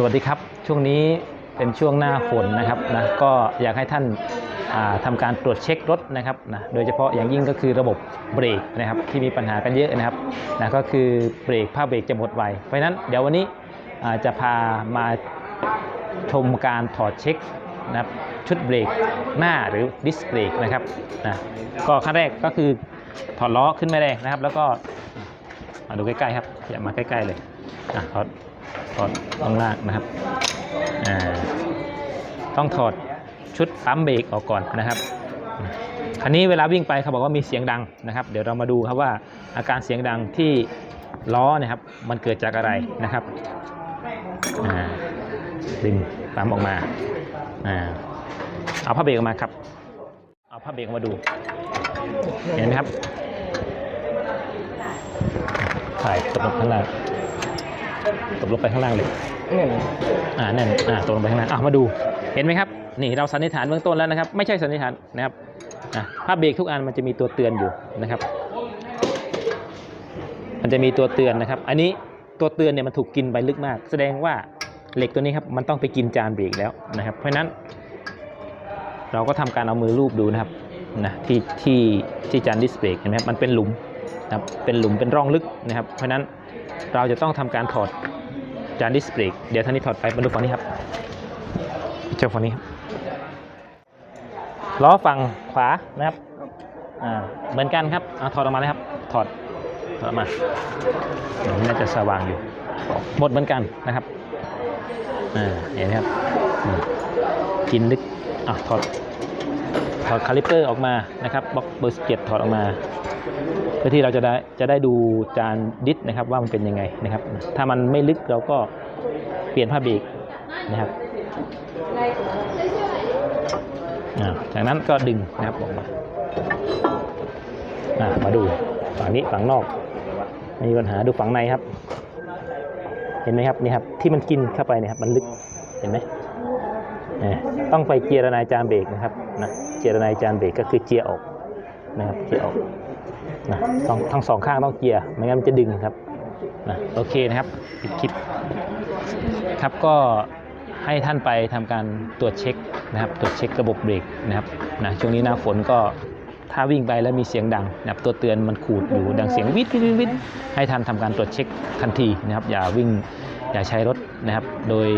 สวัสดีครับ ช่วงนี้เป็นช่วงหน้าฝนนะครับนะก็อยากให้ท่านาทำาการตรวจเช็ครถนะครับนะโดยเฉพาะอย่างยิ่งก็คือระบบเบรกนะครับที่มีปัญหากันเยอะนะครับนะก็คือเบรกผ้าเบรกจะหมดไวเพราะนั้นเดี๋ยววันนี้จะพามาชมการถอดเช็คนะครับชุดเบรกหน้าหรือดิสเบรกนะครับนะก็ขั้นแรกก็คือถอดล้อขึ้นไม่แรงนะครับ แล้วก็มาดูใกล้ๆครับอย่ามาใกล้ๆเลยอะถอด ถอดข้างล่างนะครับอ่าต้องถอดชุดปั๊มเบรกออกก่อนนะครับคันนี้เวลาวิ่งไปเขาบอกว่ามีเสียงดังนะครับ เดี๋ยวเรามาดูครับว่าอาการเสียงดังที่ล้อนะครับ มันเกิดจากอะไรนะครับอ่าดึงปั๊มออกมาอ่าเอาผ้าเบรกออกมาครับ เอาผ้าเบรกออกมาดู เห็นไหมครับถ่ายตกลงข้างล่าง ตกลงไปข้างล่างเลยเนี่ยอ่านั่นอ่าตกลงไปข้างล่างอะมาดูเห็นไหมครับ นี่เราสันนิษฐานเบื้องต้นแล้วนะครับ ไม่ใช่สันนิษฐานนะครับอะผ้าเบรกทุกอันมันจะมีตัวเตือนอยู่นะครับ มันจะมีตัวเตือนนะครับ อันนี้ตัวเตือนเนี่ยมันถูกกินไปลึกมาก แสดงว่าเหล็กตัวนี้ครับมันต้องไปกินจานเบรกแล้วนะครับ เพราะฉะนั้น เราก็ทำการเอามือลูบดูนะครับนะที่ที่ที่จานดิสเบรกเห็นไหมครับมันเป็นหลุม นะครับเป็นหลุมเป็นร่องลึกนะครับ เพราะฉะนั้นเราจะต้องทำการถอดจานดิสเบรกเดี๋ยวท่านนี้ถอดไปมาดูฝั่งนี้ครับเจ้าฝั่งนี้ครับล้อฝั่งขวานะครับอ่าเหมือนกันครับเอาถอดออกมาเลยครับถอดถอดอกมาน่าจะสว่างอยู่หมดเหมือนกันนะครับอ่าเห็นไหมครับกินลึกอะถอดถอดคาลิปเปอร์ออกมานะครับบล็อกเบอร์สเก็ตถอดออกมา เพื่อที่เราจะได้จะได้ดูจานดิสนะครับว่ามันเป็นยังไงนะครับ ถ้ามันไม่ลึกเราก็เปลี่ยนผ้าเบรกนะครับจากนั้นก็ดึงนะครับออกมามาดูฝั่งนี้ฝั่งนอกไม่มีปัญหาดูฝั่งในครับ เห็นไหมครับนี่ครับที่มันกินเข้าไปเนี่ยครับมันลึกเห็นไหมต้องไปเจียรนายจานเบรกนะครับนะเจียรนายจานเบรกก็คือเจียออกนะครับเจียออก นะต้องทั้งสองข้างต้องเกียร์ไม่งั้นมันจะดึงครับนะโอเคนะครับปิดคลิปครับก็ให้ท่านไปทำการตรวจเช็คนะครับ ตรวจเช็คระบบเบรกนะครับนะช่วงนี้หน้าฝนก็ถ้าวิ่งไปแล้วมีเสียงดังนะครับตัวเตือนมันขูดอยู่ดังเสียงวิทวิทวิทวิทให้ท่านทำการตรวจเช็คทันทีนะครับ อย่าวิ่งอย่าใช้รถนะครับ โดย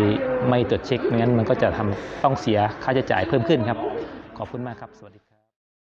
ไม่ตรวจเช็คไม่งั้นมันก็จะทำต้องเสียค่าใช้จ่ายเพิ่มขึ้นครับ ขอบคุณมากครับ สวัสดี